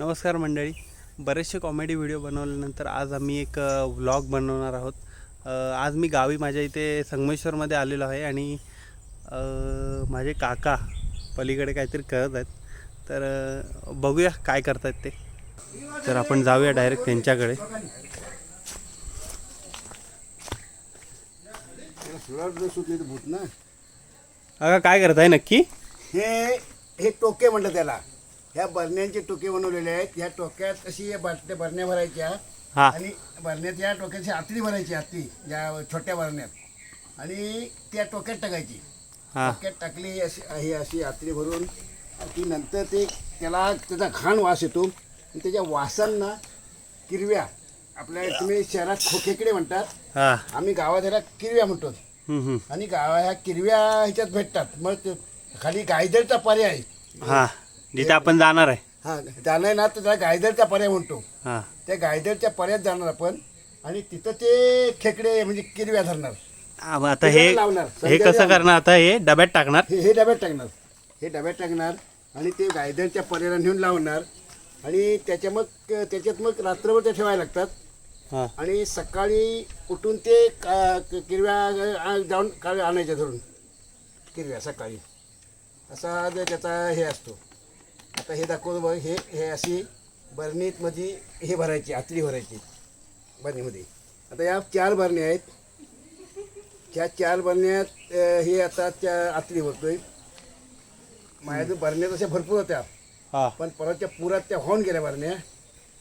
नमस्कार मंडळी. बरेचसे कॉमेडी व्हिडिओ बनवल्यानंतर आज आम्ही एक व्लॉग बनवणार आहोत. आज मी गावी माझ्या इथे संगमेश्वरमध्ये आलेलो आहे आणि माझे काका पलीकडे काहीतरी करत आहेत. तर बघूया काय करतायत ते. तर आपण जाऊया डायरेक्ट त्यांच्याकडे. अगं काय करताय नक्की? हे हे टोके म्हटलं त्याला. ह्या बरण्यांचे टोके बनवलेले आहेत. ह्या टोक्यात अशी या बाटल्या बरण्या भरायच्या हां. आणि बरण्यात या टोक्याची आतली भरायची आतली या छोट्या बरण्यात. आणि त्या टोक्यात टाकायची. हां. टोक्यात टाकली अशी ही अशी आतली भरून की नंतर ते त्याला त्याचा घाण वास येतो. आणि त्याच्या वासांना किरव्या आपल्या तुम्ही शहरात खोखेकडे म्हणतात. हां. आम्ही गावात ह्याला किरव्या म्हणतो. हम्म, हम्म. आणि गावा ह्या किरव्या ह्याच्यात भेटतात. मग ते खाली गायदरचा पर्याय. हां. जिथे आपण जाणार आहे. हा जाणार ना तर त्याला गायदरचा पर्याय म्हणतो. हां. त्या गायदरच्या पर्यायात जाणार आपण आणि तिथं ते खेकडे म्हणजे किरव्या धरणार. आ, मग आता हे लावणार. हे कसं करणार? आता हे डब्यात टाकणार? हे हे डब्यात टाकणार. हे डब्यात टाकणार आणि ते गायदरच्या पर्यायाला नेऊन लावणार. आणि त्याच्या मग त्याच्यात मग रात्रभर ते ठेवायला लागतात. हां. आणि सकाळी उठून ते का- किरव्या आ- जाऊन काढ आणायच्या धरून. किरव्या सकाळी. असा जो त्याचा हे असतो. आता हे दाखवतो बघ हे हे अशी बरणीत मध्ये हे भरायची आतली भरायची बरणीमध्ये. आता या चार बरण्या आहेत. त्या चार बरण्यात हे आता त्या आतली भरतोय. माझ्या बरण्या तशा भरपूर होत्या. हां. पण परतच्या पुरात त्या होऊन गेल्या बरण्या.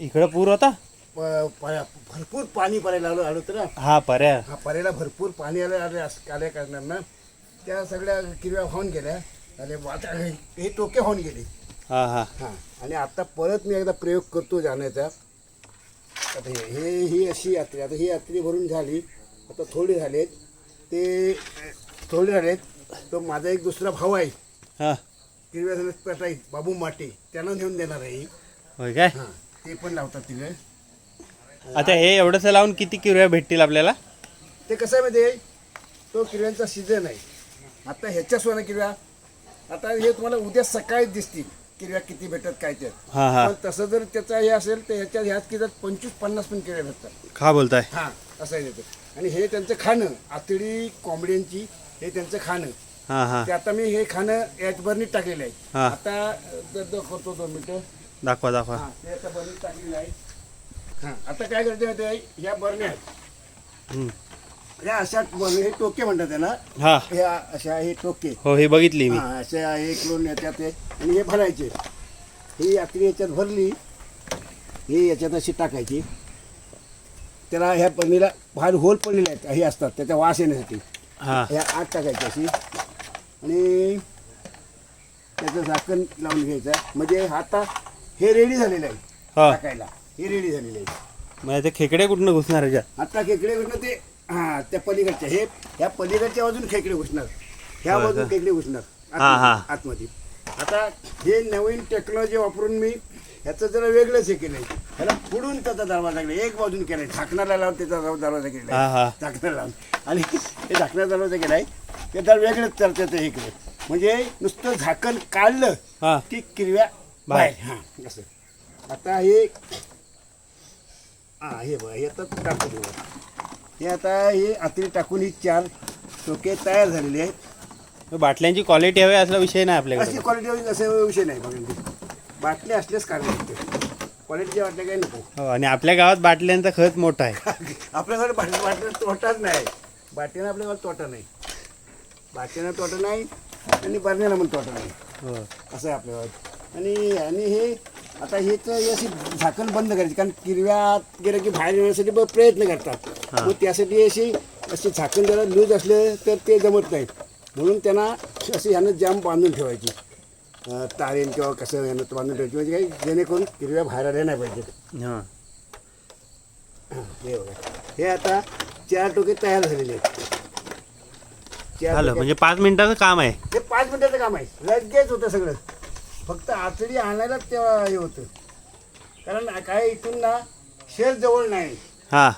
इकडं पूर होता? प- प- भरपूर पाणी पडायला आलं आलं होतं ना हा पर्या हा परेला भरपूर पाणी आलं आले आल्या करणार ना त्या सगळ्या किरव्या होऊन गेल्या. आणि हे हे टोके होऊन गेले. हा हा. हां. आणि आता परत मी एकदा प्रयोग करतो जाण्याचा. आता हे हे ही अशी यात्री आता ही यात्री भरून झाली आता थोडी झालेत. ते थोडी झालेत तो माझा एक दुसरा भाऊ आहे. हा. किरव्या झाले पेटाई बाबू माटे त्यांना नेऊन देणार आहे. होय काय? हां ते पण लावतात तिकडे. आता हे एवढंसं लावून किती किरव्या भेटतील आपल्याला? ते कसं आहे माहिती आहे तो किरव्यांचा सीझन आहे. आता ह्याच्या सोना किरव्या आता हे तुम्हाला उद्या सकाळी दिसतील. किरव्या किती भेटत काय ते. हा हा. पण तसं जर त्याचा हे असेल तर ह्याच्या ह्यात किरव्यात पंचवीस पन्नास पण किरव्या भेटतात. का बोलताय? हां असं आहे त्याचं आणि हे त्यांचं खाणं आतडी कोंबड्यांची हे त्यांचं खाणं. हा हा. ते आता मी हे खाणं याच बरणीत टाकलेलं आहे. हा. आता अ, द- करतो दोन मिनटं. दाखवा दाखवा. हां ते आता बरणीत टाकलेलं आहे. हां आता काय करते माहिती आहे? ह्या बरण्या आहेत. हम्म. ह्या अशा हे टोके म्हणतात त्याला. हा. ह्या अशा हे टोके. हो हे बघितली मी. हा अशा एक लोन याच्यात आणि हे भरायचे. ही यात्री याच्यात भरली ही याच्यात अशी टाकायची. त्याला ह्या पनीला बाहेर होल पडलेले आहेत हे असतात त्याचा वास येण्यासाठी. हा. ह्या आत टाकायची अशी. आणि त्याचं झाकण लावून घ्यायचं. म्हणजे आता हे रेडी झालेलं आहे हा. टाकायला. हे रेडी झालेलं आहे. म्हणजे ते खेकडे कुठनं घुसणार ह्याच्यात आता खेकडे ते हा त्या पलीकडच्या. हे ह्या पलीकडच्या बाजून खेकडे घुसणार. ह्या होय बाजून? खेकडे घुसणार. हा, हा. आतमध्ये. आतमध्ये आता हे नवीन टेक्नॉलॉजी वापरून मी ह्याचं जरा वेगळंच हे केलंय. ह्याला पुढून त्याचा दरवाजा केला. एक बाजून केलाय. झाकणाला लावून त्याचा दर- दरवाजा हा केलाय. हा झाकणं लावून. आणि हे झाकणा दरवाजा केलाय. ते तर वेगळंच चर्चेचं हे केलं म्हणजे नुसतं झाकण काढलं की किरव्या बाहेर. हां असं. आता हे हां हे बघा हे आता टाकून देऊ. हे आता हे आतरी टाकून ही चार टोके तयार झालेले आहेत. बाटल्यांची क्वालिटी हवी असला विषय नाही अशी आपल्याकडे क्वालिटी असे विषय नाही बघा बाटल्या असल्याच काढले लागते क्वालिटीच्या बाटल्या काही नको. हो आणि आपल्या गावात बाटल्यांचा खत मोठा आहे. आपल्याकडे बाट बाटल्या तोटाच नाही. बाटल्यानं आपल्याकडे तोटा नाही. बाटल्यानं तोटा नाही आणि बरण्याला पण तोटा नाही. हो. असं आहे आपल्यावर आणि आणि हे आता हे तर हे अशी झाकण बंद करायची कारण किरव्यात गेलं की बाहेर येण्यासाठी प्रयत्न करतात. मग त्यासाठी अशी अशी झाकण जरा लूज असलं तर ते जमत नाही. म्हणून त्यांना अशी ह्यानं जाम बांधून ठेवायची. तारेन किंवा कसं ह्यानं बांधून ठेवायची म्हणजे काही जेणेकरून किरव्या बाहेर आल्या नाही पाहिजे हा. हे बघा. हे आता चार टोके तयार झालेले आहेत. चार झालं टोके- म्हणजे पाच मिनिटाचं काम आहे. हे पाच मिनिटाचं काम आहे. लगेच होतं सगळं. फक्त आतडी आणायला तेव्हा हे होतं. कारण काय इथून ना शहर जवळ नाही. हा.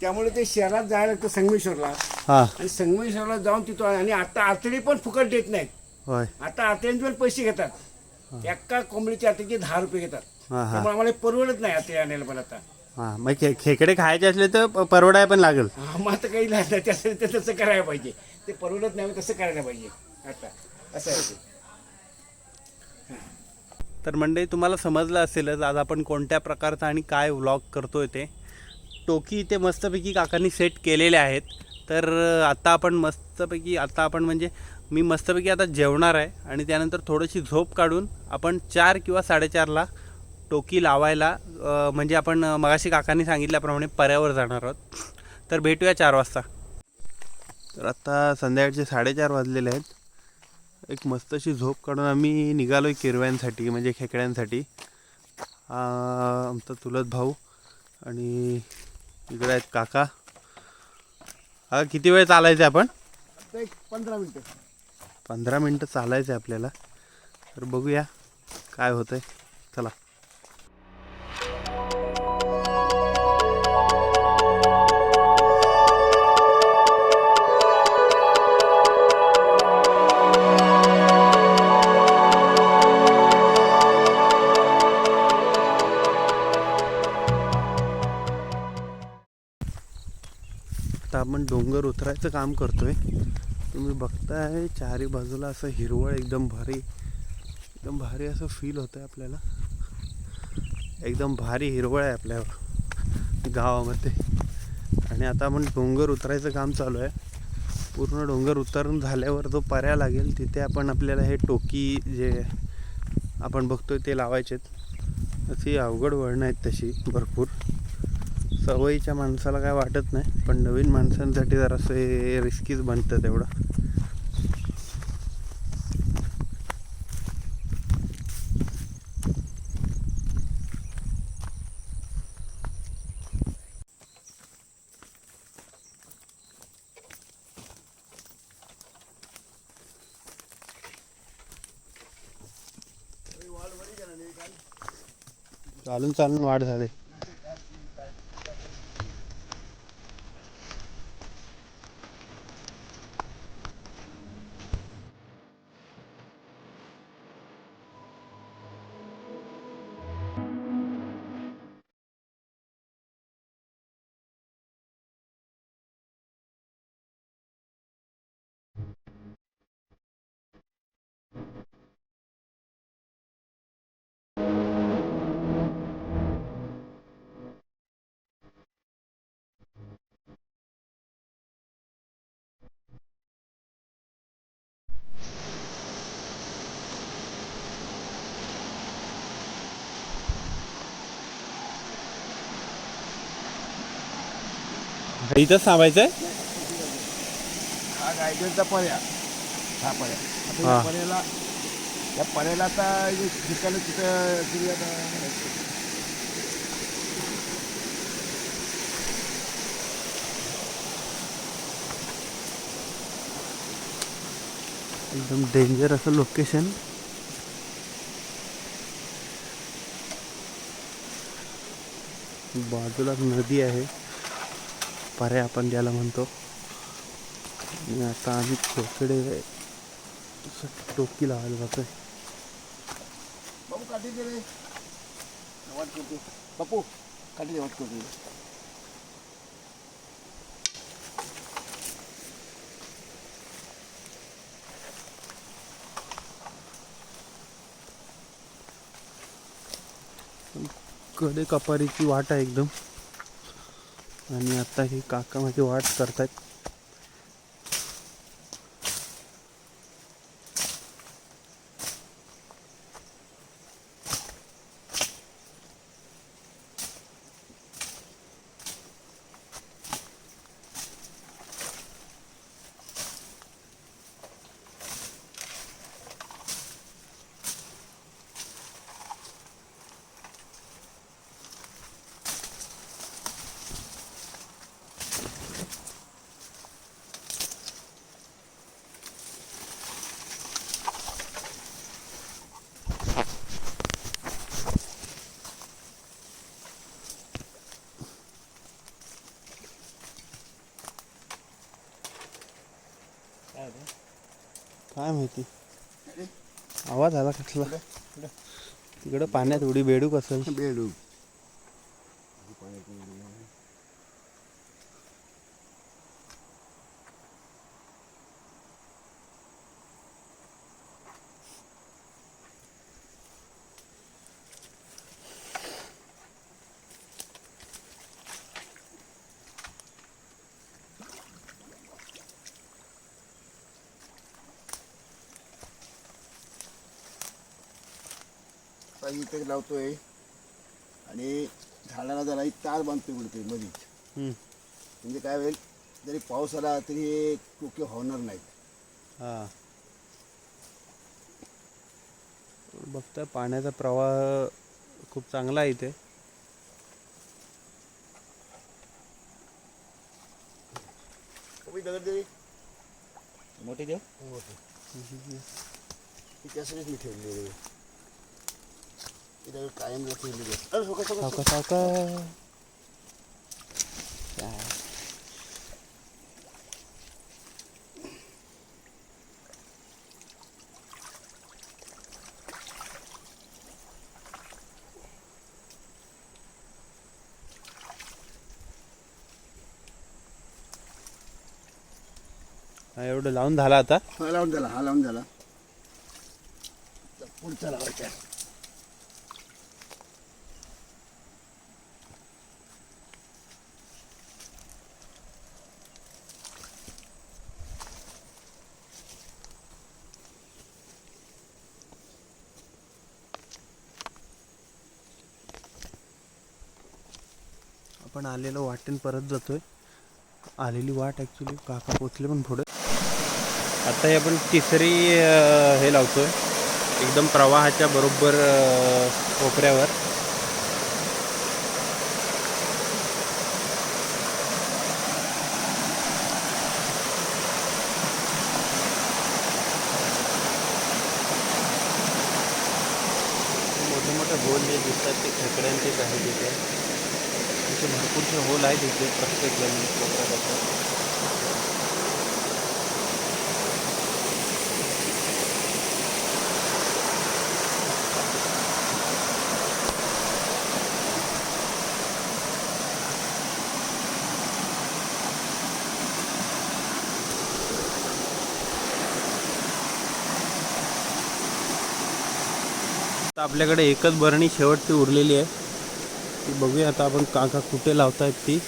त्यामुळे ते शहरात जायला लागतं संगमेश्वरला. हा. आणि संगमेश्वरला जाऊन तिथं आणि आता आतडी पण फुकट देत नाहीत. होय. आता आतड्यांचे पण पैसे घेतात. एका कोंबडीच्या आतडीचे दहा रुपये घेतात. हां हां. त्यामुळे आम्हाला परवडत नाही आता आणायला पण आता. हां मग खे खेकडे खायचे असले तर प- परवडाय पण लागेल. मग आता काही नाही त्यासाठी ते तसं करायला पाहिजे. ते परवडत नाही तसं करायला पाहिजे. आता असं आहे ते. तर मंडळी तुम्हाला समजलं असेलच आज आपण कोणत्या प्रकारचा आणि काय व्लॉग करतो आहे ते. टोकी इथे मस्तपैकी काकांनी सेट केलेले आहेत. तर आत्ता आपण मस्तपैकी आत्ता आपण म्हणजे मी मस्तपैकी आता जेवणार आहे आणि त्यानंतर थोडीशी झोप काढून आपण चार किंवा साडेचारला टोकी लावायला म्हणजे आपण मगाशी काकांनी सांगितल्याप्रमाणे पर्यावर जाणार आहोत. तर भेटूया चार वाजता. तर आता संध्याकाळचे साडेचार वाजलेले आहेत. एक मस्त अशी झोप काढून आम्ही निघालो आहे किरव्यांसाठी म्हणजे खेकड्यांसाठी. आमचा चुलत भाऊ आणि इकडे आहेत काका. हा किती वेळ चालायचं आहे आपण? एक पंधरा मिनटं. पंधरा मिनटं चालायचं आहे आपल्याला. तर बघूया काय होतं आहे चला. आपण डोंगर उतरायचं काम करतोय. तुम्ही बघताय चारी बाजूला असं हिरवळ एकदम भारी एकदम भारी असं फील होतं आहे आपल्याला. एकदम भारी हिरवळ आहे आपल्या गावामध्ये. आणि आता आपण डोंगर उतरायचं काम चालू आहे. पूर्ण डोंगर उतरून झाल्यावर जो पर्या लागेल तिथे आपण आपल्याला हे टोकी जे आपण बघतोय ते लावायचेत. अशी अवघड वळणं आहेत तशी भरपूर. सवयीच्या माणसाला काय वाटत नाही पण नवीन माणसांसाठी जरासं हे रिस्कीच बनतं तेवढं. चालून चालून वाढ झाली. इथंच थांबायचं आहे हा गायडनचा पर्या. हा पर्या. आता हा. पर्याला या पर्याला आता जे ठिकाणी तिथं तुम्ही आता एकदम डेंजर असं लोकेशन बाजूला नदी आहे. पर्या आपण ज्याला म्हणतो. आता आम्ही खेकडे टोकी लावायला जातोय. बापू काठी वाट करतो कडे कपारीची वाट आहे एकदम. आणि आता ही काका माझी वाट करतायत. काय माहिती? आवाज आला कसला तिकडं पाण्यात उडी बेडूक असेल. बेडू आता इथे लावतोय. आणि झाडाला जरा एक तार बांधतोय कुठे मधीच. म्हणजे काय होईल जरी पाऊस आला तरी हे टोके होणार नाहीत. हा. बघता पाण्याचा प्रवाह खूप चांगला आहे इथे. मोठी देव त्यासाठीच मी दगड कायम सावका सावका हा एवढं लावून झाला आता हा लावून झाला हा लावून झाला पुढचा लावायचा आपण आलेलो वाटेन परत जातोय. आलेली वाट ॲक्च्युली काका पोचले पण पुढे. आता हे आपण तिसरी हे लावतोय. एकदम प्रवाहाच्या बरोबर कोपऱ्यावर. होल आहेत इथे प्रत्येक ज़मीन कोपऱ्यात आता आपल्याकडे एकच बरणी शेवटची उरलेली आहे. बघूया आता आपण काका कुठे लावतायत ती.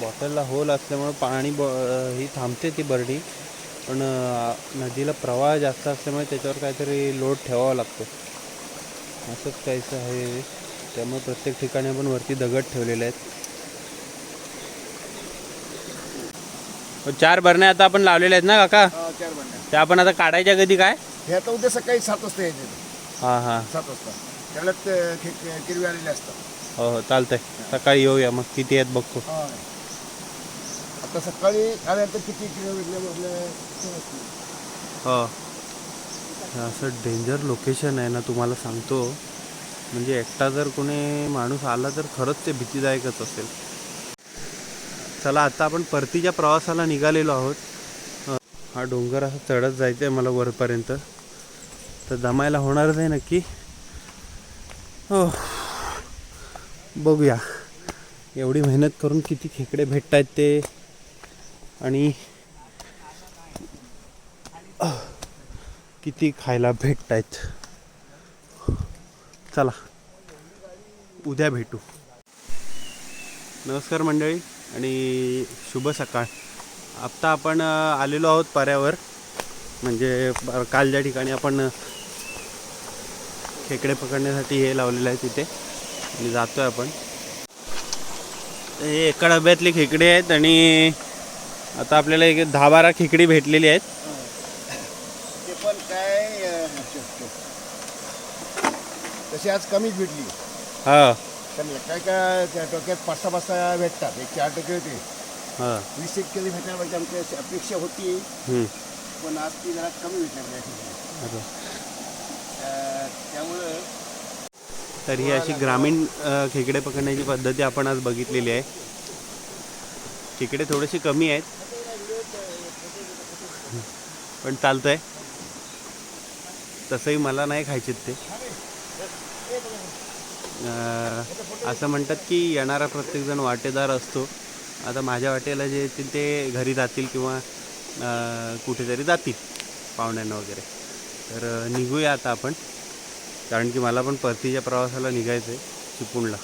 बॉटलला होल असल्यामुळे पाणी ब ही थांबते ती बरडी. पण नदीला प्रवाह जास्त असल्यामुळे त्याच्यावर काहीतरी लोड ठेवावा लागतो. असंच काहीचं आहे. त्यामुळे प्रत्येक ठिकाणी आपण वरती दगड ठेवलेले आहेत. हो, चार बरण्या आता आपण लावलेल्या आहेत ना काका? त्या आपण आता काढायच्या कधी काय? हे आता उद्या सकाळी सात वाजता यायचे. हां हां. सात वाजता. खे- किरवी आलेले असतात. हो हो चालतंय. सकाळी येऊया. मग किती आहेत बघतो. हा. आता सकाळी आल्यानंतर किती किलोमीटर विकले असं डेंजर लोकेशन आहे ना तुम्हाला सांगतो. म्हणजे एकटा जर कोणी माणूस आला तर खरंच ते भीतीदायकच असेल. चला आता आपण परतीच्या प्रवासाला निघालेलो आहोत. हा डोंगर असा चढत जायचं आहे मला वरपर्यंत. तर दमायला होणारच आहे नक्की. हो. बघूया. एवढी मेहनत करून किती खेकडे भेटत आहेत ते. आणि किती खायला भेटत आहेत चला उद्या भेटू. नमस्कार मंडळी आणि शुभ सकाळ. आत्ता आपण आलेलो आहोत पर्यावर म्हणजे काल ज्या ठिकाणी आपण खेकडे पकडण्यासाठी हे लावलेलं आहे तिथे. आणि जातो आहे आपण. हे एका डब्यातले खेकडे आहेत आणि आता आपल्याला एक दहा बारा खेकडी भेटलेली आहेत. ते पण काय अं, तशी आज कमीच भेटली. हां. कमी. काय काय त्या टोक्यात पाच सहा पाच सहा भेटतात. एक चार टक्के होते. हां. वीस एक केली भेटणार पाहिजे आमची अशी अपेक्षा होती. हम्म. पण आज ती जरा कमी भेटणार. अं, त्यामुळं तर ही अशी ग्रामीण अ, खेकडे पकडण्याची पद्धती आपण आज बघितलेली आहे. खेकडे थोडेसे कमी आहेत. पण चालतंय. तसंही मला नाही खायचे ते. असं म्हणतात की येणारा प्रत्येकजण वाटेदार असतो. आता माझ्या वाटेला जे येतील ते घरी जातील किंवा कुठेतरी जातील पाहुण्यांना वगैरे. तर निघूया आता आपण. कारण की मला पण परतीच्या प्रवासाला निघायचं आहे चिपळूणला.